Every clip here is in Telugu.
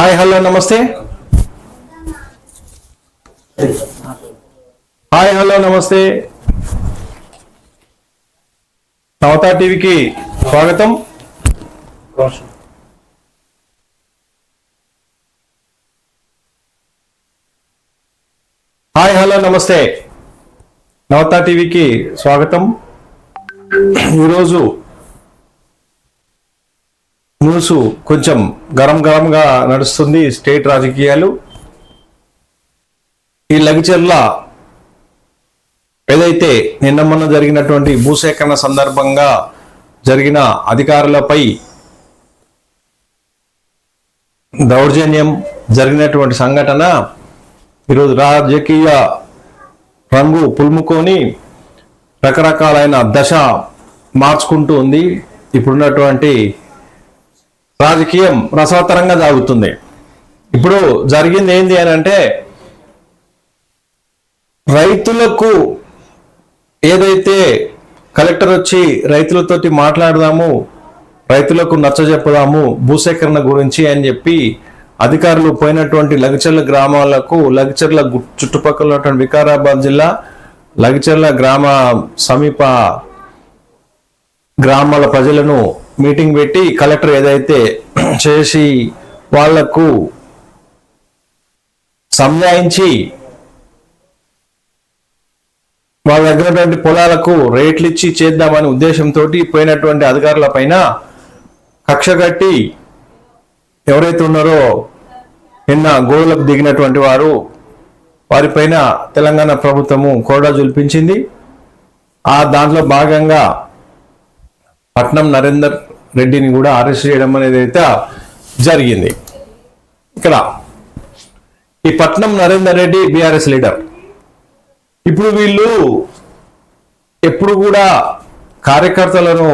హాయ్ హలో నమస్తే. హాయ్ హలో నమస్తే. నవతా టీవీకి స్వాగతం. హాయ్ హలో నమస్తే. నవతా టీవీకి స్వాగతం. ఈరోజు న్యూస్ కొంచెం గరం గరంగా నడుస్తుంది స్టేట్ రాజకీయాలు. ఈ లగిచర్ల ఏదైతే నిన్న మొన్న జరిగినటువంటి భూసేకరణ సందర్భంగా జరిగిన అధికారులపై దౌర్జన్యం జరిగినటువంటి సంఘటన ఈరోజు రాజకీయ రంగు పులుముకొని రకరకాలైన దశ మార్చుకుంటూ ఉంది. ఇప్పుడున్నటువంటి రాజకీయం రసవత్తరంగా సాగుతుంది ఇప్పుడు జరిగింది ఏంటి అని అంటే రైతులకు ఏదైతే కలెక్టర్ వచ్చి రైతులతోటి మాట్లాడదాము రైతులకు నచ్చజెప్పదాము భూసేకరణ గురించి అని చెప్పి అధికారులు పోయినటువంటి లగచర్ల గ్రామాలకు లగచర్ల గు- చుట్టుపక్కల ఉన్నటువంటి వికారాబాద్ జిల్లా లగచర్ల గ్రామ సమీప గ్రామాల ప్రజలను మీటింగ్ పెట్టి కలెక్టర్ ఏదైతే చేసి వాళ్ళకు సంజాయించి వాళ్ళ దగ్గర పొలాలకు రేట్లు ఇచ్చి చేద్దామనే ఉద్దేశంతో పోయినటువంటి అధికారుల పైన కక్ష కట్టి ఎవరైతే ఉన్నారో నిన్న గోడలకు దిగినటువంటి వారు వారిపైన తెలంగాణ ప్రభుత్వము కోడా జుల్పించింది ఆ దాంట్లో భాగంగా పట్నం నరేందర్ రెడ్డిని కూడా అరెస్ట్ చేయడం అనేది అయితే జరిగింది. ఇక్కడ ఈ పట్నం నరేందర్ రెడ్డి బీఆర్ఎస్ లీడర్. ఇప్పుడు వీళ్ళు ఎప్పుడు కూడా కార్యకర్తలను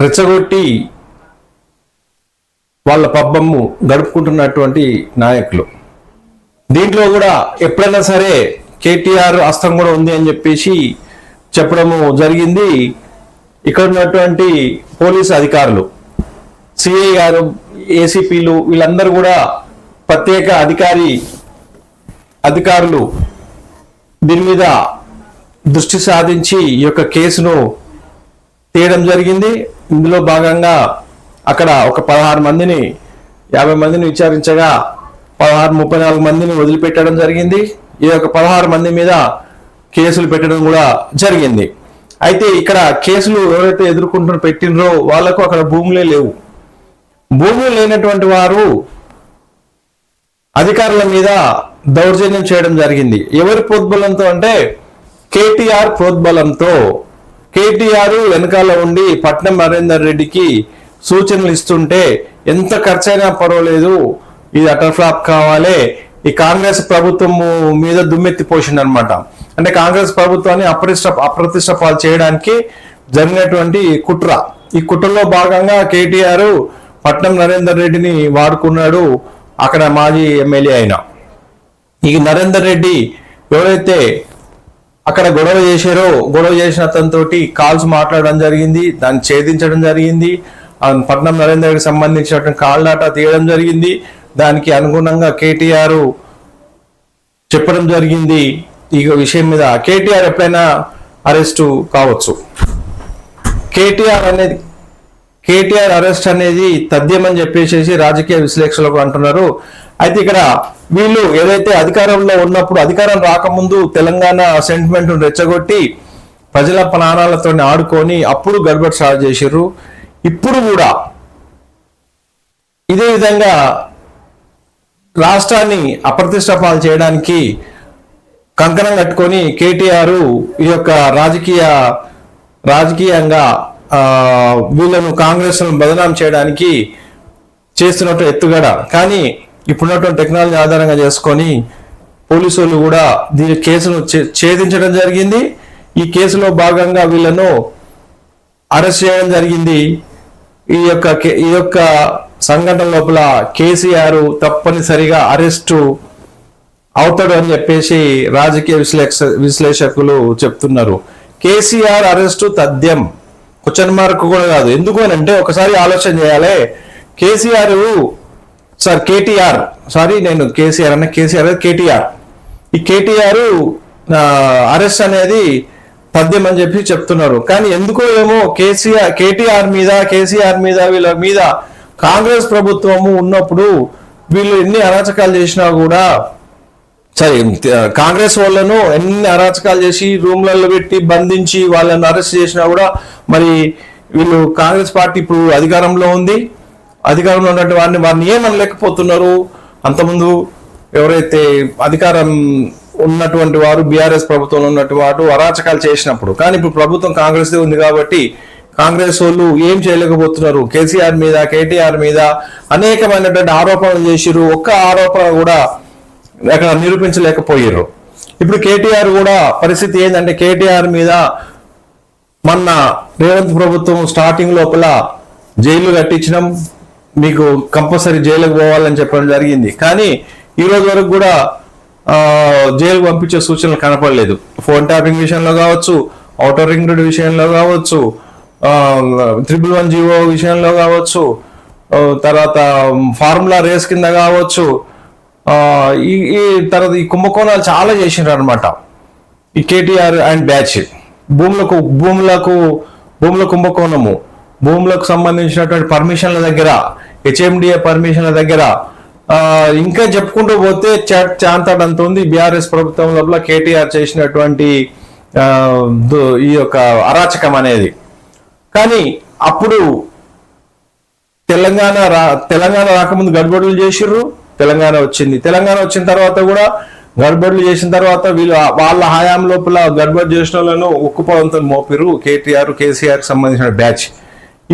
రెచ్చగొట్టి వాళ్ళ పబ్బమ్ము గడుపుకుంటున్నటువంటి నాయకులు. దీంట్లో కూడా ఎప్పుడైనా సరే కేటీఆర్ హస్తం కూడా ఉంది అని చెప్పేసి చెప్పడము జరిగింది. ఇక్కడ ఉన్నటువంటి పోలీసు అధికారులు. సిఐ గారు ఏసీపీలు వీళ్ళందరూ కూడా ప్రత్యేక అధికారి అధికారులు దీని మీద దృష్టి సాధించి ఈ యొక్క కేసును తీయడం జరిగింది. ఇందులో భాగంగా అక్కడ ఒక పదహారు మందిని యాభై మందిని విచారించగా పదహారు ముప్పై నాలుగు మందిని వదిలిపెట్టడం జరిగింది. ఈ యొక్క పదహారు మంది మీద కేసులు పెట్టడం కూడా జరిగింది. అయితే ఇక్కడ కేసులు ఎవరైతే ఎదుర్కొంటున్న పెట్టినరో వాళ్ళకు అక్కడ భూములే లేవు. భూములు లేనటువంటి వారు అధికారుల మీద దౌర్జన్యం చేయడం జరిగింది. ఎవరి ప్రోద్బలంతో అంటే కేటీఆర్ ప్రోద్బలంతో కేటీఆర్ వెనకాల ఉండి పట్నం నరేందర్ రెడ్డికి సూచనలు ఇస్తుంటే ఎంత ఖర్చైనా పర్వాలేదు ఇది అటర్ ఫ్లాప్ కావాలి ఈ కాంగ్రెస్ ప్రభుత్వం మీద దుమ్మెత్తి పోసిండనమాట అనమాట అంటే కాంగ్రెస్ ప్రభుత్వాన్ని అప్రతిష్ట అప్రతిష్ట పాలు చేయడానికి జరిగినటువంటి కుట్ర. ఈ కుట్రలో భాగంగా కేటీఆర్ పట్నం నరేందర్ రెడ్డిని వాడుకున్నాడు అక్కడ మాజీ ఎమ్మెల్యే అయిన. ఈ నరేందర్ రెడ్డి ఎవరైతే అక్కడ గొడవ చేశారో గొడవ చేసిన అతనితోటి కాల్స్ మాట్లాడడం జరిగింది దాన్ని ఛేదించడం జరిగింది పట్నం నరేందర్ రెడ్డికి సంబంధించినటువంటి కాల్ డాటా తీయడం జరిగింది దానికి అనుగుణంగా కేటీఆర్ చెప్పడం జరిగింది. ఈ విషయం మీద కేటీఆర్ ఎప్పుడైనా అరెస్టు కావచ్చు. కేటీఆర్ అనేది కేటీఆర్ అరెస్ట్ అనేది తథ్యం అని చెప్పేసి రాజకీయ విశ్లేషకులు అంటున్నారు. అయితే ఇక్కడ వీళ్ళు ఏదైతే అధికారంలో ఉన్నప్పుడు అధికారం రాకముందు తెలంగాణ సెంటిమెంట్ రెచ్చగొట్టి ప్రజల ప్రాణాలతో ఆడుకొని అప్పుడు గడబడ్ స్టార్ట్ చేసిర్రు. ఇప్పుడు కూడా ఇదే విధంగా రాష్ట్రాన్ని అప్రతిష్ట పాలు చేయడానికి కంకణం కట్టుకొని కేటీఆర్ ఈ యొక్క రాజకీయ రాజకీయంగా వీళ్ళను కాంగ్రెస్ బదనాం చేయడానికి చేస్తున్నట్టు ఎత్తుగడ. కానీ ఇప్పుడున్నటువంటి టెక్నాలజీ ఆధారంగా చేసుకొని పోలీసు వాళ్ళు కూడా దీని కేసును ఛేదించడం జరిగింది. ఈ కేసులో భాగంగా వీళ్ళను అరెస్ట్ చేయడం జరిగింది. ఈ యొక్క కే- ఈ యొక్క సంఘటన లోపల కేసీఆర్ తప్పనిసరిగా అరెస్టు అవుతాడు అని చెప్పేసి రాజకీయ విశ్లేష విశ్లేషకులు చెప్తున్నారు. కేసీఆర్ అరెస్టు తథ్యం. క్వశ్చన్ మార్క్ కూడా కాదు. ఎందుకు అని అంటే ఒకసారి ఆలోచన చేయాలి. కేసీఆర్ సార్ కేటీఆర్. సారీ నేను కేసీఆర్ అన్న కేసీఆర్ కేటీఆర్. ఈ కేటీఆర్ అరెస్ట్ అనేది పద్యం అని చెప్పి చెప్తున్నారు. కానీ ఎందుకో ఏమో కేసీఆర్ కేటీఆర్ మీద కేసీఆర్ మీద వీళ్ళ మీద కాంగ్రెస్ ప్రభుత్వము ఉన్నప్పుడు వీళ్ళు ఎన్ని అరాచకాలు చేసినా కూడా సరే uh, కాంగ్రెస్ వాళ్ళను ఎన్ని అరాచకాలు చేసి రూమ్లలో పెట్టి బంధించి వాళ్ళని అరెస్ట్ చేసినా కూడా మరి వీళ్ళు కాంగ్రెస్ పార్టీ ఇప్పుడు అధికారంలో ఉంది. అధికారంలో ఉన్నటువంటి వారిని వారిని ఏమనలేకపోతున్నారు? అంతకుముందు ఎవరైతే అధికారం ఉన్నటువంటి వారు బీఆర్ఎస్ ప్రభుత్వంలో ఉన్నటువంటి వారు అరాచకాలు చేసినప్పుడు కానీ ఇప్పుడు ప్రభుత్వం కాంగ్రెస్ ఉంది కాబట్టి కాంగ్రెస్ వాళ్ళు ఏం చేయలేకపోతున్నారు? కేసీఆర్ మీద కేటీఆర్ మీద అనేకమైనటువంటి ఆరోపణలు చేసిరు ఒక్క ఆరోపణ కూడా అక్కడ నిరూపించలేకపోయారు ఇప్పుడు కేటీఆర్ కూడా పరిస్థితి ఏంటంటే కేటీఆర్ మీద మొన్న రేవంత్ ప్రభుత్వం స్టార్టింగ్ లోపల జైలు కట్టించడం మీకు కంపల్సరీ జైలుకు పోవాలని చెప్పడం జరిగింది. కానీ ఈ రోజు వరకు కూడా జైలు పంపించే సూచనలు కనపడలేదు. ఫోన్ ట్యాపింగ్ విషయంలో కావచ్చు ఔటర్ రింగ్ రోడ్ విషయంలో కావచ్చు త్రిబుల్ వన్ జీవో విషయంలో కావచ్చు తర్వాత ఫార్ములా రేస్ కింద కావచ్చు ఈ ఈ తర్వాత ఈ కుంభకోణాలు చాలా చేసినారు అనమాట ఈ కేటీఆర్ అండ్ బ్యాచ్. భూములకు భూములకు భూముల కుంభకోణము. భూములకు సంబంధించినటువంటి పర్మిషన్ల దగ్గర హెచ్ఎండిఏ పర్మిషన్ల దగ్గర ఇంకా చెప్పుకుంటూ పోతే చాంతాడంత ఉంది. బీఆర్ఎస్ ప్రభుత్వం లోపల కేటీఆర్ చేసినటువంటి ఈ యొక్క అరాచకం అనేది. కానీ అప్పుడు తెలంగాణ రా తెలంగాణ రాకముందు గడ్బడులు చేసిర్రు. తెలంగాణ వచ్చింది. తెలంగాణ వచ్చిన తర్వాత కూడా గడ్బడులు చేసిన తర్వాత వీళ్ళు వాళ్ళ హయాం లోపల గడ్బడి చేసిన వాళ్ళను ఉక్కుపోవంతో మోపిరు కేటీఆర్ కేసీఆర్ సంబంధించిన బ్యాచ్.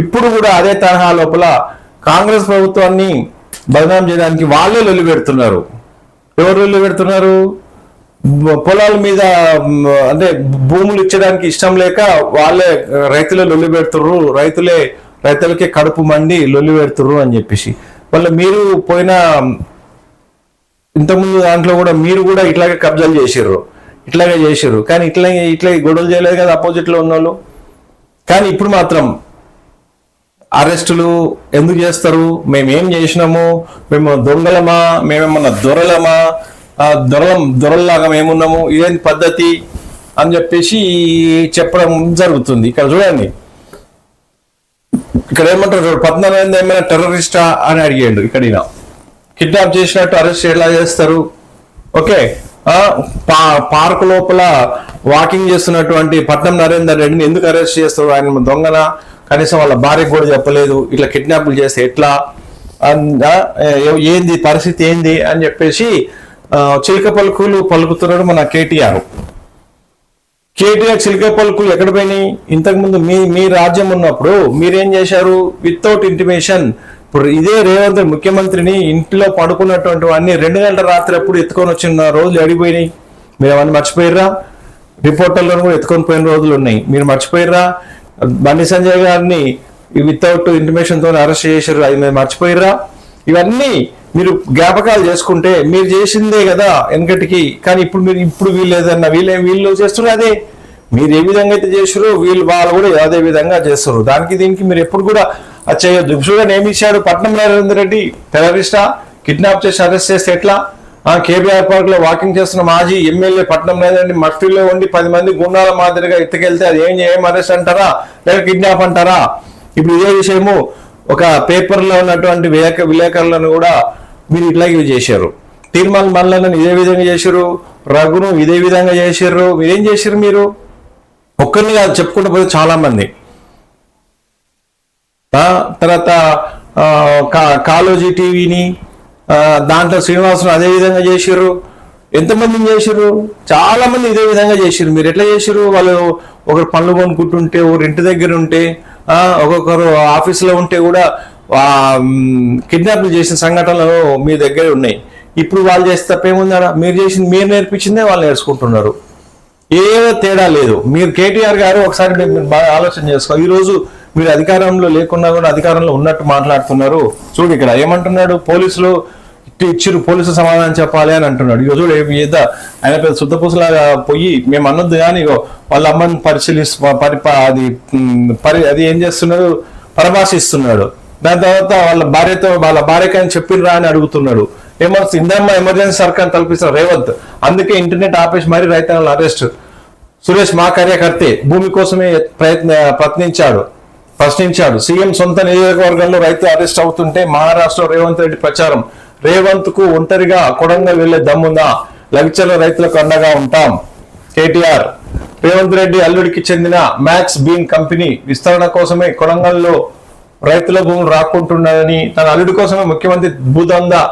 ఇప్పుడు కూడా అదే తరహా లోపల కాంగ్రెస్ ప్రభుత్వాన్ని బదనాం చేయడానికి వాళ్ళే లొల్లి పెడుతున్నారు. ఎవరు లొల్లి పెడుతున్నారు? పొలాల మీద అంటే భూములు ఇచ్చడానికి ఇష్టం లేక వాళ్ళే రైతులే లొల్లి పెడుతుర్రు. రైతులే రైతులకే కడుపు మండి లొల్లి పెడుతుర్రు అని చెప్పేసి. మళ్ళీ మీరు పోయిన ఇంతకుముందు దాంట్లో కూడా మీరు కూడా ఇట్లాగే కబ్జాలు చేసిర్రు. ఇట్లాగే చేసిర్రు. కానీ ఇట్లా ఇట్లా గొడవలు చేయలేదు కదా అపోజిట్లో ఉన్న వాళ్ళు కానీ ఇప్పుడు మాత్రం అరెస్టులు ఎందుకు చేస్తారు? మేము ఏం చేసినాము? మేము దొంగలమా? మేమేమన్నా దొరలమా? దొరలం దొరల్లాగా మేమున్నాము? ఇదేం పద్ధతి అని చెప్పేసి చెప్పడం జరుగుతుంది. ఇక్కడ చూడండి. ఇక్కడ ఏమంటారు? పద్నాలుగు ఏమైనా టెర్రరిస్టా అని అడిగాడు ఇక్కడ కిడ్నాప్ చేసినట్టు అరెస్ట్ ఎలా చేస్తారు? ఓకే. పా పార్క్ లోపల వాకింగ్ చేస్తున్నటువంటి పట్నం నరేందర్ రెడ్డిని ఎందుకు అరెస్ట్ చేస్తారు? ఆయన దొంగన? కనీసం వాళ్ళ భార్యకు కూడా చెప్పలేదు. ఇట్లా కిడ్నాప్లు చేస్తే ఎట్లా? ఏంది? పరిస్థితి ఏంది? అని చెప్పేసి ఆ, చిలక పలుకులు పలుకుతున్నాడు మన కేటీఆర్. కేటీఆర్ చిలక పలుకులు ఎక్కడ పోయినాయి? ఇంతకుముందు మీ మీ రాజ్యం ఉన్నప్పుడు మీరేం చేశారు? వితౌట్ ఇంటిమేషన్ ఇప్పుడు ఇదే రేవంత్ ముఖ్యమంత్రిని ఇంట్లో పడుకున్నటువంటి వాడిని రెండు గంటల రాత్రి అప్పుడు ఎత్తుకొని వచ్చిన రోజులు అడిగిపోయినాయి మీరు అవన్నీ మర్చిపోయిర్రా? రిపోర్టర్లను కూడా ఎత్తుకొని పోయిన రోజులు ఉన్నాయి. మీరు మర్చిపోయిర్రా? బండి సంజయ్ గారిని వితౌట్ ఇంటిమేషన్ అరెస్ట్ చేశారు. అది మీరు మర్చిపోయిర్రా? ఇవన్నీ మీరు జ్ఞాపకాలు చేసుకుంటే మీరు చేసిందే కదా వెనకటికి. కానీ ఇప్పుడు మీరు ఇప్పుడు వీళ్ళు వీళ్ళే వీళ్ళు చేస్తున్నారు అదే. మీరు ఏ విధంగా అయితే చేసారో వీళ్ళు వాళ్ళు కూడా అదే విధంగా చేస్తారు. దానికి దీనికి మీరు ఎప్పుడు కూడా అది చేయొద్దు చూడండి ఏమి ఇచ్చాడు? పట్నం నరేందర్ రెడ్డి టెర్రరిస్టా? కిడ్నాప్ చేసి అరెస్ట్ చేస్తే ఎట్లా? కేబీఆర్ పార్క్లో వాకింగ్ చేస్తున్న మాజీ ఎమ్మెల్యే పట్నం నరేందర్ మఫ్టీలో ఉండి పది మంది గుండాల మాదిరిగా ఎత్తుకెళ్తే అది ఏం ఏం అరెస్ట్ అంటారా? లేదా కిడ్నాప్ అంటారా? ఇప్పుడు ఇదే విషయము. ఒక పేపర్లో ఉన్నటువంటి విలేక విలేకరులను కూడా మీరు ఇట్లాగే చేశారు. తీర్మాన్ మల్లను ఇదే విధంగా చేశారు. రఘును ఇదే విధంగా చేశారు. మీరేం చేశారు మీరు? ఒక్కరిని కాదు చెప్పుకుంటూ పోతే చాలా మంది తర్వాత కా- కాలోజీ టీవీని దాంట్లో శ్రీనివాసరావు అదే విధంగా చేసిర్రు. ఎంతమందిని చేసిర్రు? చాలా మంది ఇదే విధంగా చేసిర్రు. మీరు ఎట్లా చేసిర్రు? వాళ్ళు ఒకరు పనులు కొనుక్కుంటుంటే ఒకరు ఇంటి దగ్గర ఉంటే ఒక్కొక్కరు ఆఫీసులో ఉంటే కూడా కిడ్నాప్లు చేసిన సంఘటనలు మీ దగ్గర ఉన్నాయి. ఇప్పుడు వాళ్ళు చేస్తే తప్పేముందా మీరు చేసింది మీరు నేర్పించిందే వాళ్ళు నేర్చుకుంటున్నారు. ఏదో తేడా లేదు. మీరు కేటీఆర్ గారు ఒకసారి మీరు మీరు బాగా ఆలోచన చేసుకో. ఈ వీరు మీరు అధికారంలో లేకున్నా కూడా అధికారంలో ఉన్నట్టు మాట్లాడుతున్నారు. చూడు ఇక్కడ ఏమంటున్నాడు? పోలీసులు ఇట్టి ఇచ్చిరు పోలీసులు సమాధానం చెప్పాలి అని అంటున్నాడు. ఇక చూడు ఏం ఆయన పెద్ద శుద్ధపూసలాగా పోయి మేము అన్నొద్దు కానీ ఇగో వాళ్ళ అమ్మని పరిశీలిస్తు పరి అది పరి అది ఏం చేస్తున్నాడు? పరభాషిస్తున్నాడు దాని తర్వాత వాళ్ళ భార్యతో వాళ్ళ భార్యకి అని చెప్పిర్రా అని అడుగుతున్నాడు. ఏమో ఇందమ్మ ఎమర్జెన్సీ సర్కార్ కల్పిస్తారు రేవంత్. అందుకే ఇంటర్నెట్ ఆపేసి మరీ రైతన్నలు అరెస్ట్. సురేష్ మా కార్యకర్తే భూమి కోసమే ప్రయత్న ప్రయత్నించాడు. ప్రశ్నించాడు. సీఎం సొంత నియోజకవర్గంలో రైతు అరెస్ట్ అవుతుంటే మహారాష్ట్ర రేవంత్ రెడ్డి ప్రచారం. రేవంత్కు ఒంటరిగా కొడంగల్ వెళ్ళే దమ్ముందా? లగిచల రైతులకు అండగా ఉంటాం. కేటీఆర్ రేవంత్ రెడ్డి అల్లుడికి చెందిన మ్యాక్స్ బీన్ కంపెనీ విస్తరణ కోసమే కొడంగల్లో రైతుల భూములు రాకుంటున్నారని తన అల్లుడి కోసమే ముఖ్యమంత్రి భూదందా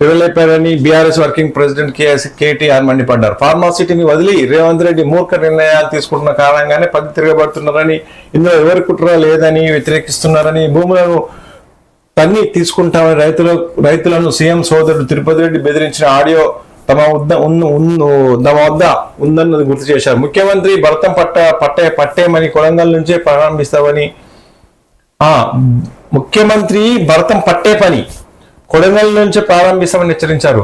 పిరలేపారని బీఆర్ఎస్ వర్కింగ్ ప్రెసిడెంట్ కేఎస్ కేటీఆర్ మండిపడ్డారు ఫార్మాసిటీని వదిలి రేవంత్ రెడ్డి మూర్ఖ నిర్ణయాలు తీసుకుంటున్న కారణంగానే పది తిరగబడుతున్నారని ఇందులో ఎవరి కుట్ర లేదని వ్యతిరేకిస్తున్నారని భూములను తన్ని తీసుకుంటామని రైతుల రైతులను సీఎం సోదరుడు తిరుపతి రెడ్డి బెదిరించిన ఆడియో తమ వద్ద ఉన్న- తమ వద్ద ఉందన్నది గుర్తు చేశారు. ముఖ్యమంత్రి భరతం పట్ట పట్టే పట్టేమని కొడంగల్ నుంచే ప్రారంభిస్తామని ఆ ముఖ్యమంత్రి భరతం పట్టే పని కొడంగల్ నుంచి ప్రారంభిస్తామని హెచ్చరించారు.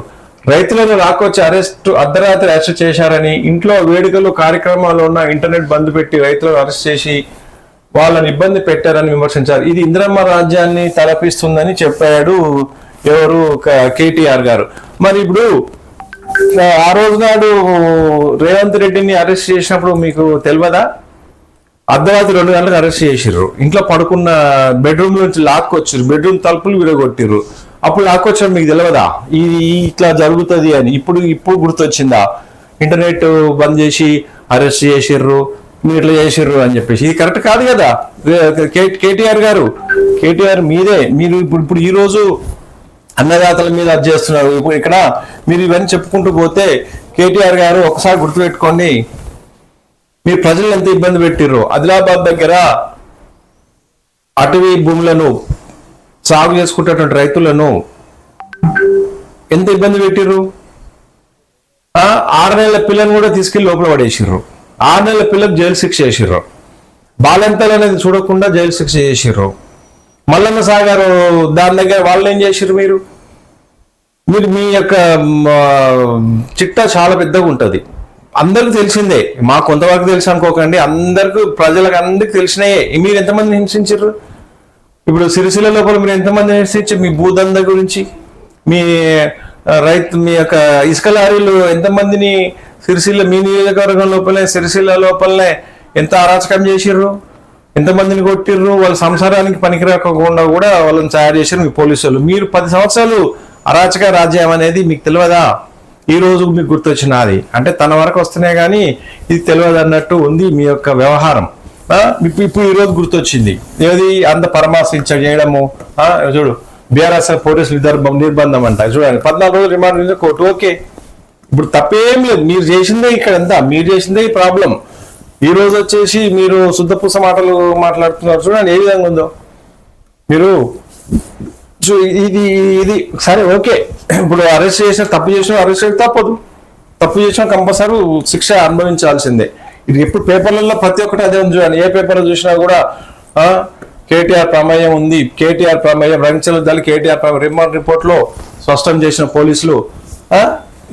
రైతులను రాకొచ్చి అరెస్టు అర్ధరాత్రి అరెస్ట్ చేశారని ఇంట్లో వేడుకలు కార్యక్రమాలు ఉన్న ఇంటర్నెట్ బంద్ పెట్టి రైతులను అరెస్ట్ చేసి వాళ్ళని ఇబ్బంది పెట్టారని విమర్శించారు. ఇది ఇంద్రమ్మ రాజ్యాన్ని తలపిస్తుందని చెప్పాడు ఎవరు? కేటీఆర్ గారు. మరి ఇప్పుడు ఆ, ఆ రోజు నాడు రేవంత్ రెడ్డిని అరెస్ట్ చేసినప్పుడు మీకు తెలియదా? అర్ధరాత్రి రెండు గంటలకు అరెస్ట్ చేసిర్రు. ఇంట్లో పడుకున్న బెడ్రూమ్ నుంచి లాక్కొచ్చారు బెడ్రూమ్ తలుపులు విడగొట్టిర్రు అప్పుడు లాక్కొచ్చారు మీకు తెలియదా ఇది ఇట్లా జరుగుతుంది అని. ఇప్పుడు ఇప్పుడు గుర్తొచ్చిందా? ఇంటర్నెట్ బంద్ చేసి అరెస్ట్ చేసిర్రు మీరు ఇట్లా చేసిర్రు అని చెప్పేసి. ఇది కరెక్ట్ కాదు కదా? కేటీఆర్ గారు. కేటీఆర్ మీదే. మీరు ఇప్పుడు ఇప్పుడు ఈ రోజు అన్నదాతల మీద అది చేస్తున్నారు. ఇప్పుడు ఇక్కడ మీరు ఇవన్నీ చెప్పుకుంటూ పోతే కేటీఆర్ గారు ఒకసారి గుర్తుపెట్టుకోండి. మీరు ప్రజలు ఎంత ఇబ్బంది పెట్టిర్రు. ఆదిలాబాద్ దగ్గర అటవీ భూములను సాగు చేసుకుంటున్నటువంటి రైతులను ఎంత ఇబ్బంది పెట్టిర్రు? ఆరు నెలల పిల్లని కూడా తీసుకెళ్ళి లోపల పడేసిర్రు. ఆరు నెలల పిల్లకు జైలు శిక్ష చేసిర్రు. బాలెంతలు అనేది చూడకుండా జైలు శిక్ష చేసిర్రు. మల్లన్న సాగర్ దాని దగ్గర వాళ్ళు ఏం చేసిర్రు మీరు? మీరు మీ యొక్క చిట్టా చాలా పెద్దగా ఉంటుంది. అందరికి తెలిసిందే మా కొంతవరకు తెలుసు అనుకోకండి అందరికి ప్రజలకు అందరికి తెలిసినాయే. మీరు ఎంతమంది హింసించారు ఇప్పుడు సిరిసిల్ల లోపల మీరు ఎంతమంది హింసించారు మీ భూదంద గురించి? మీ రైతు మీ యొక్క ఇసుక లారీలు ఎంతమందిని సిరిసిల్ల మీ నియోజకవర్గం లోపలే సిరిసిల్ల లోపలనే ఎంత అరాచకం చేసిర్రు? ఎంతమందిని కొట్టిర్రు? వాళ్ళ సంసారానికి పనికిరాకుండా కూడా వాళ్ళని తయారు చేశారు మీ పోలీసులు. మీరు పది సంవత్సరాలు అరాచక రాజ్యం అనేది మీకు తెలియదా? ఈ రోజు మీకు గుర్తొచ్చినది. అంటే తన వరకు వస్తున్నాయి కానీ ఇది తెలియదు అన్నట్టు ఉంది మీ యొక్క వ్యవహారం. ఇప్పుడు ఇప్పుడు ఈ రోజు గుర్తొచ్చింది. ఏది? అంత పరామర్శించ చేయడము. చూడు. బీఆర్ఎస్ పోలీసులు నిర్బంధం నిర్బంధం అంట. చూడండి పద్నాలుగు రోజులు రిమాండ్ కోర్టు ఓకే. ఇప్పుడు తప్పేం లేదు. మీరు చేసిందే ఇక్కడ ఎంత మీరు చేసిందే ఈ ప్రాబ్లం. ఈ రోజు వచ్చేసి మీరు శుద్ధపూస మాటలు మాట్లాడుతున్నారు. చూడండి ఏ విధంగా ఉందో. మీరు చూ- ఇది ఇది సరే ఓకే. ఇప్పుడు అరెస్ట్ చేసిన తప్పు చేసిన అరెస్ట్ చేసి తప్పదు. తప్పు చేసిన కంపల్సరీ శిక్ష అనుభవించాల్సిందే. ఇది ఎప్పుడు పేపర్లలో ప్రతి ఒక్కటి అదే ఉంది చూడండి. ఏ పేపర్ చూసినా కూడా కేటీఆర్ ప్రమేయం ఉంది. కేటీఆర్ ప్రమేయం రవిచంద్ర దళ కేటీఆర్ ప్రమేయం రిమాండ్ రిపోర్ట్లో స్పష్టం చేసిన పోలీసులు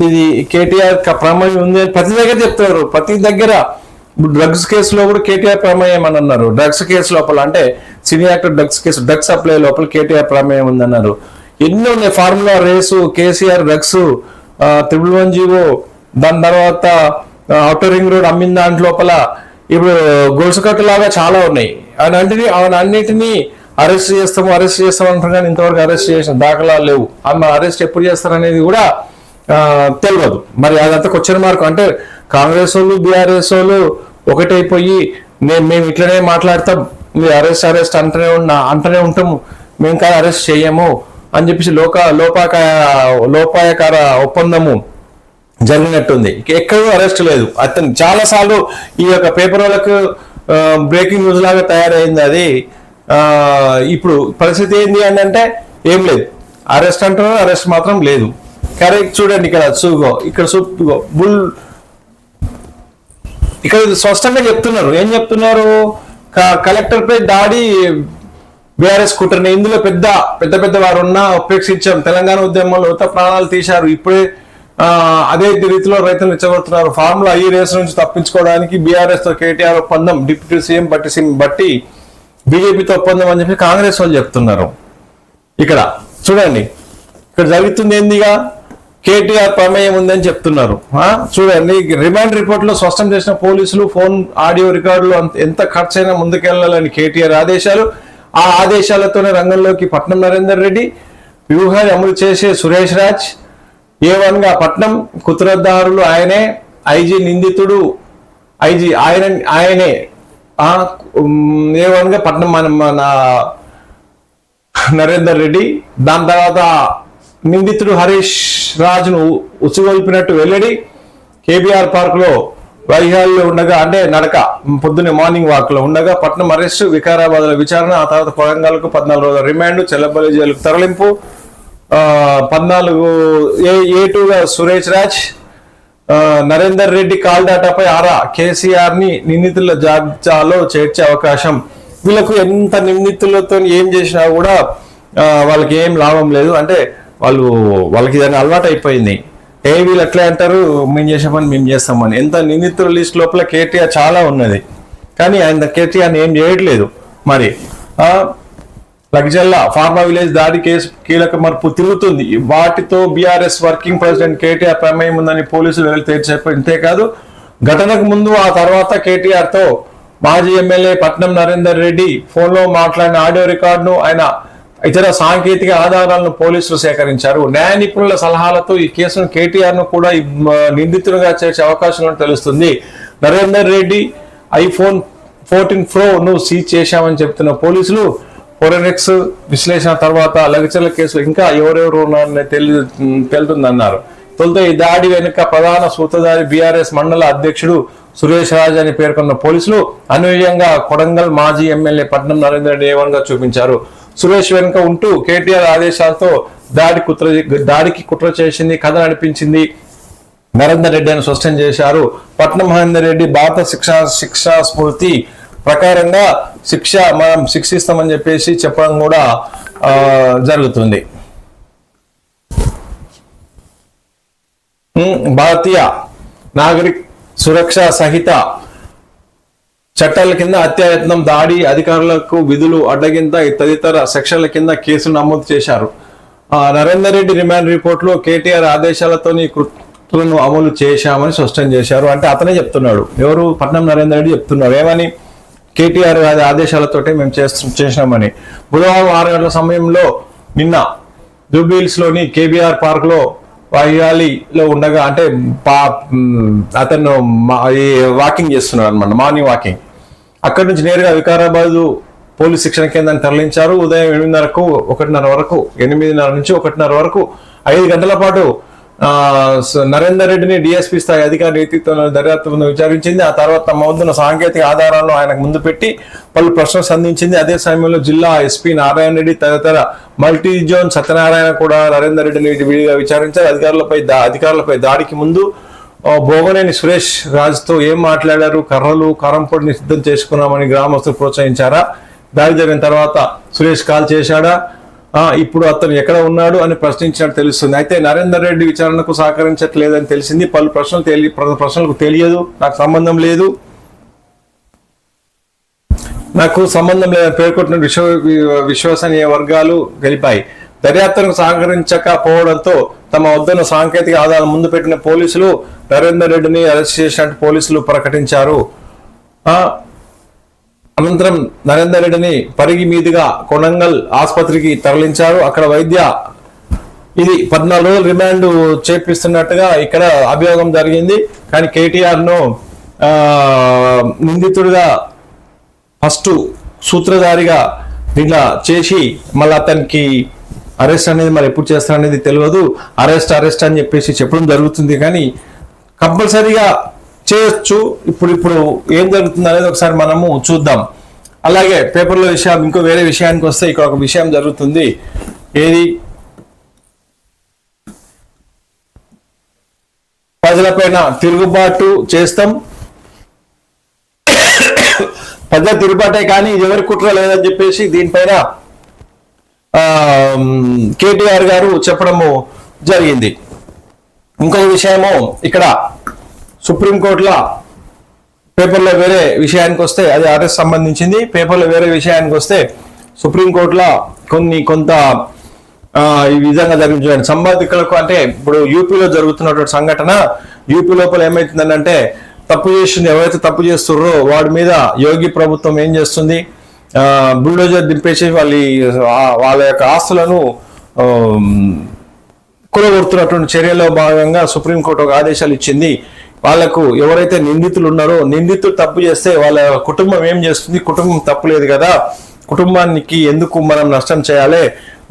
ఇది కేటీఆర్ ప్రమేయం ఉంది అని ప్రతి దగ్గర చెప్తారు. ప్రతి దగ్గర డ్రగ్స్ కేసులో కూడా కేటీఆర్ ప్రమేయం అని అన్నారు. డ్రగ్స్ కేసు లోపల అంటే cine actor drugs case drugs supply లోపల కేటీఆర్ ప్రమేయం ఉందన్నారు ఎన్నో ఉన్నాయి. Formula race KCR drugs triple one GO దాని తర్వాత అవుటర్ రింగ్ రోడ్ అమ్మిన దాంట్ లోపల ఇప్పుడు గొలుసుకట్టు లాగా చాలా ఉన్నాయి. అవన్నీ అవన్నిటిని అరెస్ట్ చేస్తాము అరెస్ట్ చేస్తాం అంటారు కానీ ఇంతవరకు అరెస్ట్ చేసిన దాఖలాలు లేవు. ఆమె అరెస్ట్ ఎప్పుడు చేస్తారనేది కూడా తెలియదు మరి అదంతా క్వశ్చన్ మార్క్ అంటే కాంగ్రెస్ వాళ్ళు బీఆర్ఎస్ వాళ్ళు ఒకటైపోయి మేము మేము ఇట్లనే మాట్లాడతాం మీరు అరెస్ట్ అరెస్ట్ అంటనే ఉన్నా అంటనే ఉంటాము మేము కాదు అరెస్ట్ చేయము అని చెప్పేసి లోక లోపాక లోపాయకార ఒప్పందము జరిగినట్టుంది. ఎక్కడో అరెస్ట్ లేదు. అతను చాలాసార్లు ఈ యొక్క పేపర్ వాళ్ళకు బ్రేకింగ్ న్యూస్ లాగా తయారైంది అది. ఇప్పుడు పరిస్థితి ఏంటి అని అంటే ఏం లేదు. అరెస్ట్ అంటున్నారు అరెస్ట్ మాత్రం లేదు. కరెక్ట్ చూడండి ఇక్కడ చూగో ఇక్కడ చూగో బుల్ ఇక్కడ స్పష్టంగా చెప్తున్నారు. ఏం చెప్తున్నారు? కలెక్టర్ పై దాడి బీఆర్ఎస్ కుట్రని. ఇందులో పెద్ద పెద్ద పెద్ద వారు ఉన్నా ఉపేక్షించాం. తెలంగాణ ఉద్యమంలో ఉత ప్రాణాలు తీశారు. ఇప్పుడే అదే రీతిలో రైతులు నిచ్చగొడుతున్నారు ఫార్ములా ఈ రేసు నుంచి తప్పించుకోవడానికి బీఆర్ఎస్తో కేటీఆర్ ఒప్పందం డిప్యూటీ సీఎం బట్టి సీఎం బట్టి బీజేపీతో ఒప్పందం అని చెప్పి కాంగ్రెస్ వాళ్ళు చెప్తున్నారు. ఇక్కడ చూడండి. ఇక్కడ జరుగుతుంది ఏందిగా? కేటీఆర్ ప్రమేయం ఉందని చెప్తున్నారు. చూడండి. రిమాండ్ రిపోర్ట్లో స్పష్టం చేసిన పోలీసులు ఫోన్ ఆడియో రికార్డులు ఎంత ఖర్చైనా ముందుకెళ్ళాలని కేటీఆర్ ఆదేశాలు. ఆ ఆదేశాలతోనే రంగంలోకి పట్నం నరేందర్ రెడ్డి వ్యూహాన్ని అమలు చేసే సురేష్ రాజ్ ఏవన్గా పట్నం కుతురద్దారులు ఆయనే ఐజీ నిందితుడు ఐజీ ఆయన ఆయనే. ఆ, ఏ పట్నం మన మన నరేందర్ రెడ్డి దాని తర్వాత నిందితుడు హరీష్ రాజును ఉచ్చుగొల్పినట్టు వెల్లడి కేబీఆర్ పార్క్లో వైహాల్లో ఉండగా అంటే నడక పొద్దున్నే మార్నింగ్ వాక్లో ఉండగా పట్నం అరెస్టు వికారాబాద్లో విచారణ ఆ తర్వాత కొడంగల్కు పద్నాలుగు రోజుల రిమాండ్ చెల్లపల్లి జైలుకు తరలింపు పద్నాలుగు ఏ ఏ టూగా సురేష్ రాజ్ నరేందర్ రెడ్డి కాల్ డాటాపై ఆరా కేసీఆర్ని నిందితుల జాబితాలో చేర్చే అవకాశం. వీళ్ళకు ఎంత నిందితులతో ఏం చేసినా కూడా వాళ్ళకి ఏం లాభం లేదు. అంటే వాళ్ళు వాళ్ళకి దాన్ని అలవాటు అయిపోయింది. ఏ వీళ్ళు ఎట్లా అంటారు మేము చేసామని మేము చేస్తామని. ఎంత నిందితుల లిస్ట్ లోపల కేటీఆర్ చాలా ఉన్నది. కానీ ఆయన కేటీఆర్ని ఏం చేయట్లేదు. మరి లగ్జల్లా ఫార్మా విలేజ్ దాడి కేసు కీలక మార్పు తిరుగుతుంది. వాటితో బీఆర్ఎస్ వర్కింగ్ ప్రెసిడెంట్ కేటీఆర్ ప్రమేయం ఉందని పోలీసులు వెళ్ళి తేల్చేపారు ఇంతేకాదు ఘటనకు ముందు ఆ తర్వాత కేటీఆర్తో మాజీ ఎమ్మెల్యే పట్నం నరేందర్ రెడ్డి ఫోన్లో మాట్లాడిన ఆడియో రికార్డును ఆయన ఇతర సాంకేతిక ఆధారాలను పోలీసులు సేకరించారు. న్యాయ నిపుణుల సలహాలతో ఈ కేసును కేటీఆర్ను కూడా ఈ, నిందితులుగా చేర్చే అవకాశం తెలుస్తుంది. Narender Reddy iPhone fourteen pro ను సీజ్ చేశామని చెప్తున్న పోలీసులు ఫోరెనిక్స్ విశ్లేషణ తర్వాత లగచర్ల కేసులో ఇంకా ఎవరెవరు ఉన్నారని తెలి తెలుతుందన్నారు. తొలుత ఈ దాడి వెనుక ప్రధాన సూత్రధారి బీఆర్ఎస్ మండల అధ్యక్షుడు సురేష్ రాజ్ అని పేర్కొన్న పోలీసులు అన్వయంగా కొడంగల్ మాజీ ఎమ్మెల్యే పట్నం నరేంద్ర రెడ్డి గా చూపించారు. సురేష్ వెనుక ఉంటూ కేటీఆర్ ఆదేశాలతో దాడి కుట్ర దాడికి కుట్ర చేసింది కథ నడిపించింది నరేందర్ రెడ్డి అని స్పష్టం చేశారు. పట్నం మహేందర్ రెడ్డి భారత శిక్షా శిక్షా స్ఫూర్తి ప్రకారంగా శిక్ష మనం శిక్షిస్తామని చెప్పేసి చెప్పడం కూడా జరుగుతుంది. భారతీయ నాగరిక్ సురక్ష సహిత చట్టాల కింద హత్యాయత్నం దాడి అధికారులకు విధులు అడ్డగింత తదితర సెక్షన్ల కింద కేసు నమోదు చేశారు. నరేందర్ రెడ్డి రిమాండ్ రిపోర్ట్లో కేటీఆర్ ఆదేశాలతో ఈ కృతులను అమలు చేశామని స్పష్టం చేశారు. అంటే అతనే చెప్తున్నాడు. ఎవరు? పట్నం నరేందర్ రెడ్డి చెప్తున్నారు ఏమని? కేటీఆర్ గారి ఆదేశాలతోటే మేము చేస్తు చేసినామని. బుధవారం ఆరు గంటల సమయంలో నిన్న జూబిల్స్లోని కేబీఆర్ పార్క్లో వైయాలిలో ఉండగా అంటే పా అతను మా- వాకింగ్ చేస్తున్నాడు అనమాట మార్నింగ్ వాకింగ్. అక్కడి నుంచి నేరుగా వికారాబాద్ పోలీస్ శిక్షణ కేంద్రాన్ని తరలించారు. ఉదయం ఎనిమిదిన్నరకు ఒకటిన్నర వరకు ఎనిమిదిన్నర నుంచి ఒకటిన్నర వరకు ఐదు గంటల పాటు నరేందర్ రెడ్డిని డిఎస్పీ స్థాయి అధికారి నేతృత్వంలో దర్యాప్తు విచారించింది. ఆ తర్వాత తమ వద్దున్న సాంకేతిక ఆధారాలను ఆయనకు ముందు పెట్టి పలు ప్రశ్నలు సంధించింది. అదే సమయంలో జిల్లా ఎస్పీ నారాయణ రెడ్డి తదితర మల్టీ జోన్ సత్యనారాయణ కూడా నరేందర్ రెడ్డిని విడిగా విచారించారు. అధికారులపై దా- అధికారులపై దాడికి ముందు భోగనేని సురేష్ రాజ్తో ఏం మాట్లాడారు? కర్రలు కారంపొడిని సిద్ధం చేసుకున్నామని గ్రామస్తులు ప్రోత్సహించారా? దాడి జరిగిన తర్వాత సురేష్ కాల్ చేశాడా? ఇప్పుడు అతను ఎక్కడ ఉన్నాడు అని ప్రశ్నించినట్టు తెలుస్తుంది. అయితే నరేందర్ రెడ్డి విచారణకు సహకరించట్లేదని తెలిసింది. పలు ప్రశ్నలు తెలియ ప్ర- ప్రశ్నలకు తెలియదు. నాకు సంబంధం లేదు. నాకు సంబంధం లేదని పేర్కొంటున్న విశ్వ విశ్వసనీయ వర్గాలు తెలిపాయి దర్యాప్తును సహకరించకపోవడంతో తమ వద్దన్న సాంకేతిక ఆధారం ముందు పెట్టిన పోలీసులు నరేందర్ రెడ్డిని అరెస్ట్ చేసినట్టు పోలీసులు ప్రకటించారు. అనంతరం నరేందర్ రెడ్డిని పరిగి మీదుగా కొనంగల్ ఆసుపత్రికి తరలించారు. అక్కడ వైద్య ఇది పద్నాలుగు రోజులు రిమాండ్ చేపిస్తున్నట్టుగా ఇక్కడ అభియోగం జరిగింది. కానీ కేటీఆర్ను నిందితుడిగా ఫస్ట్ సూత్రధారిగా దీంట్లో చేసి మళ్ళీ అతనికి అరెస్ట్ అనేది మరి ఎప్పుడు చేస్తారనేది తెలియదు. అరెస్ట్ అరెస్ట్ అని చెప్పేసి చెప్పడం జరుగుతుంది. కానీ కంపల్సరీగా చేయొచ్చు. ఇప్పుడు ఇప్పుడు ఏం జరుగుతుంది అనేది ఒకసారి మనము చూద్దాం. అలాగే పేపర్లో విషయం ఇంకో వేరే విషయానికి వస్తే ఇక్కడ ఒక విషయం జరుగుతుంది. ఏది? ప్రజలపైన తిరుగుబాటు చేస్తాం. పెద్ద తిరుగుబాటే కానీ ఇది ఎవరి కుట్ర లేదని చెప్పేసి దీనిపైన ఆ, కేటీఆర్ గారు చెప్పడము జరిగింది. ఇంకొక విషయము ఇక్కడ. సుప్రీంకోర్టులో పేపర్లో వేరే విషయానికి వస్తే అది అరెస్ట్ సంబంధించింది. పేపర్లో వేరే విషయానికి వస్తే సుప్రీంకోర్టులో కొన్ని కొంత ఈ విధంగా జరిగించడానికి సంబంధికులకు అంటే ఇప్పుడు యూపీలో జరుగుతున్నటువంటి సంఘటన యూపీ లోపల ఏమైతుందంటే తప్పు చేసింది ఎవరైతే తప్పు చేస్తున్నారో వాడి మీద యోగి ప్రభుత్వం ఏం చేస్తుంది? బుల్డోజర్ దింపేసి వాళ్ళ వాళ్ళ యొక్క ఆస్తులను ఆ, కూలగొడుతున్నటువంటి చర్యలో భాగంగా సుప్రీంకోర్టు ఒక ఆదేశాలు ఇచ్చింది. వాళ్ళకు ఎవరైతే నిందితులు ఉన్నారో నిందితులు తప్పు చేస్తే వాళ్ళ కుటుంబం ఏం చేస్తుంది? కుటుంబం తప్పు లేదు కదా. కుటుంబానికి ఎందుకు మనం నష్టం చేయాలి?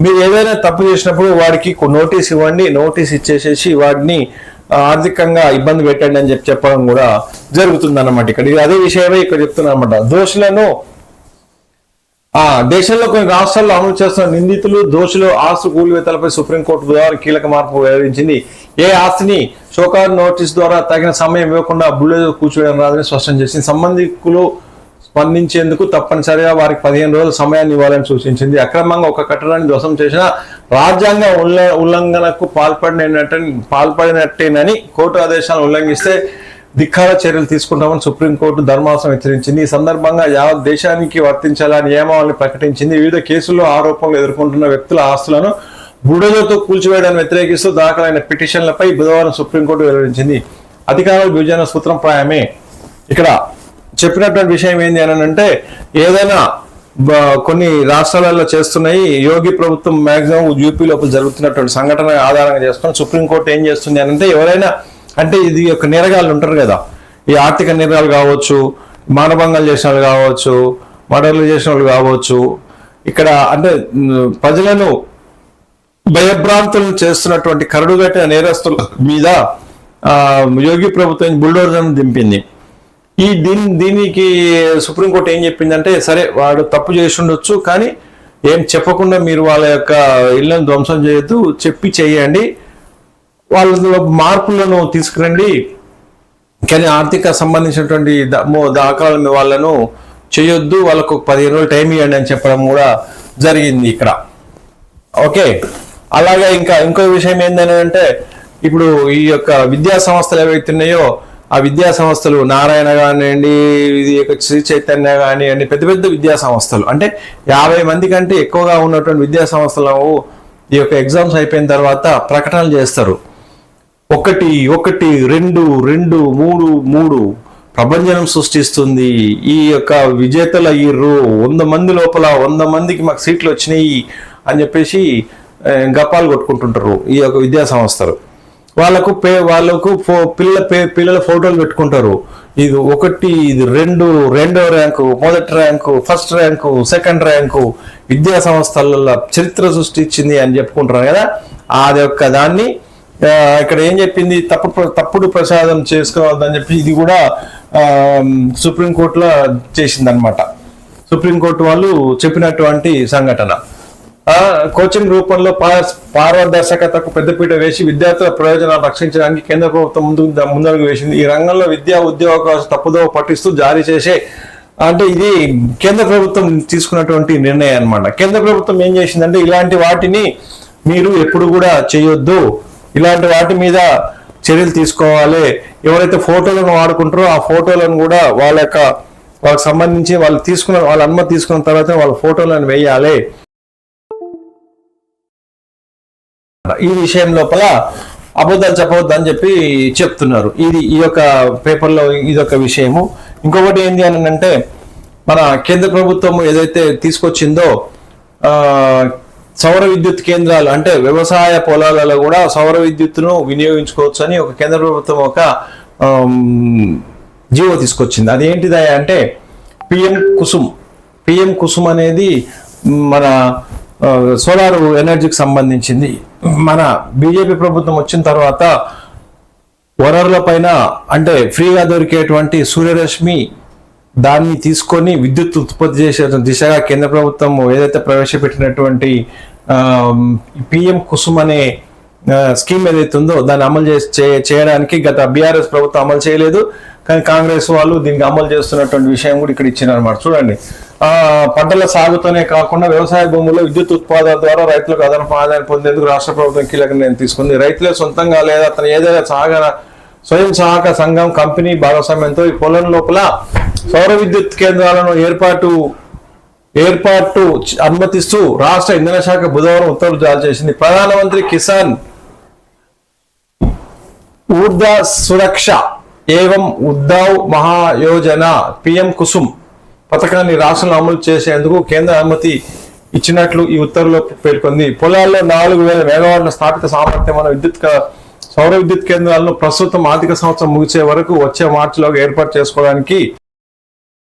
మీరు ఏదైనా తప్పు చేసినప్పుడు వాడికి నోటీస్ ఇవ్వండి. నోటీస్ ఇచ్చేసేసి వాడిని ఆర్థికంగా ఇబ్బంది పెట్టండి అని చెప్పి చెప్పడం కూడా జరుగుతుంది అన్నమాట ఇక్కడ. ఇది అదే విషయమే ఇక్కడ చెప్తున్నా అనమాట దోషులను ఆ దేశంలో కొన్ని రాష్ట్రాల్లో అమలు చేస్తున్న నిందితులు దోషులు ఆస్తు కూలివేతలపై సుప్రీంకోర్టు బుధవారం కీలక మార్పు వెల్లడించింది. ఏ ఆస్తిని షోకార్ నోటీస్ ద్వారా తగిన సమయం ఇవ్వకుండా బుల్లెదో కూర్చోవడం రాదని స్పష్టం చేసింది. సంబంధికులు స్పందించేందుకు తప్పనిసరిగా వారికి పదిహేను రోజుల సమయాన్ని ఇవ్వాలని సూచించింది. అక్రమంగా ఒక కట్టడాన్ని ధ్వసం చేసిన రాజ్యాంగ ఉల్ల- ఉల్లంఘనకు పాల్పడినట్టని పాల్పడినట్టేనని కోర్టు ఆదేశాలను ఉల్లంఘిస్తే ధిక్కార చర్యలు తీసుకుంటామని సుప్రీంకోర్టు ధర్మాసనం హెచ్చరించింది. ఈ సందర్భంగా యావత్ దేశానికి వర్తించాలా నియమావళిని ప్రకటించింది. వివిధ కేసుల్లో ఆరోపణలు ఎదుర్కొంటున్న వ్యక్తుల ఆస్తులను బుడదతో కూల్చివేయడాన్ని వ్యతిరేకిస్తూ దాఖలైన పిటిషన్లపై బుధవారం సుప్రీంకోర్టు వెల్లడించింది. అధికారుల విభజన సూత్రప్రాయమే ఇక్కడ చెప్పినటువంటి విషయం ఏంది అని అంటే ఏదైనా కొన్ని రాష్ట్రాలలో చేస్తున్నాయి యోగి ప్రభుత్వం మాక్సిమం యూపీ లోపల జరుగుతున్నటువంటి సంఘటన ఆధారంగా చేసుకొని సుప్రీంకోర్టు ఏం చేస్తుంది అని అంటే ఎవరైనా అంటే ఇది ఒక నేరగాళ్ళు ఉంటారు కదా. ఈ ఆర్థిక నేరాలు కావచ్చు మానభంగాలు చేసిన వాళ్ళు కావచ్చు మర్డర్లు చేసిన వాళ్ళు కావచ్చు. ఇక్కడ అంటే ప్రజలను భయభ్రాంతులను చేస్తున్నటువంటి కరడుగట్టిన నేరస్తుల మీద యోగి ప్రభుత్వం బుల్డోజర్ను దింపింది. ఈ దీని దీనికి సుప్రీంకోర్టు ఏం చెప్పిందంటే సరే వాడు తప్పు చేసి ఉండొచ్చు కానీ ఏం చెప్పకుండా మీరు వాళ్ళ యొక్క ఇళ్ళను ధ్వంసం చేయొద్దు చెప్పి చేయండి. వాళ్ళ మార్పులను తీసుకురండి. కానీ ఆర్థిక సంబంధించినటువంటి ద- వాళ్ళను చేయొద్దు. వాళ్ళకు ఒక పదిహేను రోజులు టైం ఇవ్వండి అని చెప్పడం కూడా జరిగింది ఇక్కడ. ఓకే? అలాగే ఇంకా ఇంకో విషయం ఏంటని అంటే ఇప్పుడు ఈ యొక్క విద్యా సంస్థలు ఏవైతే ఉన్నాయో ఆ విద్యా సంస్థలు నారాయణ కానివ్వండి ఇది శ్రీ చైతన్య కానివ్వండి పెద్ద పెద్ద విద్యా సంస్థలు. అంటే యాభై మంది కంటే ఎక్కువగా ఉన్నటువంటి విద్యా సంస్థలు ఈ యొక్క ఎగ్జామ్స్ అయిపోయిన తర్వాత ప్రకటనలు చేస్తారు. ఒకటి ఒకటి రెండు రెండు మూడు మూడు ప్రపంచం సృష్టిస్తుంది. ఈ యొక్క విజేతల ఈ వంద మంది లోపల వంద మందికి మాకు సీట్లు వచ్చినాయి అని చెప్పేసి ఆ, గప్పాలు కొట్టుకుంటుంటారు ఈ యొక్క విద్యా సంస్థలు. వాళ్ళకు పే వాళ్ళకు ఫో పిల్ల పే పిల్లల ఫోటోలు పెట్టుకుంటారు. ఇది ఒకటి ఇది రెండు రెండో ర్యాంకు మొదటి rank first rank second rank విద్యా సంస్థల చరిత్ర సృష్టించింది అని చెప్పుకుంటున్నారు కదా. అది యొక్క దాన్ని ఇక్కడ ఏం చెప్పింది? తప్పు తప్పుడు ప్రసాదం చేసుకోవద్దని చెప్పి ఇది కూడా సుప్రీంకోర్టులో చేసిందనమాట సుప్రీంకోర్టు వాళ్ళు చెప్పినటువంటి సంఘటన. కోచింగ్ రూపంలో పారదర్శకతకు పెద్దపీట వేసి విద్యార్థుల ప్రయోజనాలు రక్షించడానికి కేంద్ర ప్రభుత్వం ముందు ముందడుగు వేసింది. ఈ రంగంలో విద్యా ఉద్యోగ తప్పుదోవ పట్టిస్తూ జారీ చేసే అంటే ఇది కేంద్ర ప్రభుత్వం తీసుకున్నటువంటి నిర్ణయం అన్నమాట. కేంద్ర ప్రభుత్వం ఏం చేసిందంటే ఇలాంటి వాటిని మీరు ఎప్పుడు కూడా చేయొద్దు. ఇలాంటి వాటి మీద చర్యలు తీసుకోవాలి. ఎవరైతే ఫోటోలను వాడుకుంటారో ఆ ఫోటోలను కూడా వాళ్ళ యొక్క వాళ్ళకి సంబంధించి వాళ్ళు తీసుకున్న వాళ్ళ అనుమతి తీసుకున్న తర్వాత వాళ్ళ ఫోటోలను వేయాలి. ఈ విషయం లోపల అబద్ధాలు చెప్పవద్దు అని చెప్పి చెప్తున్నారు. ఇది ఈ యొక్క పేపర్లో ఇది ఒక విషయము. ఇంకొకటి ఏంటి అని అంటే మన కేంద్ర ప్రభుత్వం ఏదైతే తీసుకొచ్చిందో సౌర విద్యుత్ కేంద్రాలు అంటే వ్యవసాయ పొలాలలో కూడా సౌర విద్యుత్తును వినియోగించుకోవచ్చు అని ఒక కేంద్ర ప్రభుత్వం ఒక జీవో తీసుకొచ్చింది. అదేంటిదా అంటే పిఎం కుసుమ్. పిఎం కుసుమ్ అనేది మన సోలార్ ఎనర్జీకి సంబంధించింది. మన బీజేపీ ప్రభుత్వం వచ్చిన తర్వాత వనరుల పైన అంటే ఫ్రీగా దొరికేటువంటి సూర్యరశ్మి దాన్ని తీసుకొని విద్యుత్ ఉత్పత్తి చేసే దిశగా కేంద్ర ప్రభుత్వం ఏదైతే ప్రవేశపెట్టినటువంటి పిఎం కుసుమ్ అనే స్కీమ్ ఏదైతే ఉందో దాన్ని అమలు చేసి చేయడానికి గత బీఆర్ఎస్ ప్రభుత్వం అమలు చేయలేదు. కానీ కాంగ్రెస్ వాళ్ళు దీనికి అమలు చేస్తున్నటువంటి విషయం కూడా ఇక్కడ ఇచ్చిందనమాట చూడండి. పంటల సాగుతోనే కాకుండా వ్యవసాయ భూముల్లో విద్యుత్ ఉత్పాదన ద్వారా రైతులకు అదనపు ఆదాయం పొందేందుకు రాష్ట్ర ప్రభుత్వం కీలక నిర్ణయం తీసుకుంది. రైతులే సొంతంగా లేదా అతను ఏదైనా సహకార స్వయం సహాయక సంఘం కంపెనీ భాగస్వామ్యంతో ఈ పొలం లోపల సౌర విద్యుత్ కేంద్రాలను ఏర్పాటు ఏర్పాటు అనుమతిస్తూ రాష్ట్ర ఇంధన శాఖ బుధవారం ఉత్తర్వులు జారీ చేసింది. ప్రధానమంత్రి కిసాన్ ఊర్జా సురక్ష ఏవం ఉద్దవ్ మహాయోజన పిఎం కుసుమ్ పథకాన్ని రాష్ట్రంలో అమలు చేసేందుకు కేంద్ర అనుమతి ఇచ్చినట్లు ఈ ఉత్తర్వులో పేర్కొంది. పొలాల్లో నాలుగు వేల మెగావాట్ల స్థాపిత సామర్థ్యం ఉన్న విద్యుత్ సౌర విద్యుత్ కేంద్రాలను ప్రస్తుతం ఆర్థిక సంవత్సరం ముగిసే వరకు వచ్చే మార్చిలోగా ఏర్పాటు చేసుకోవడానికి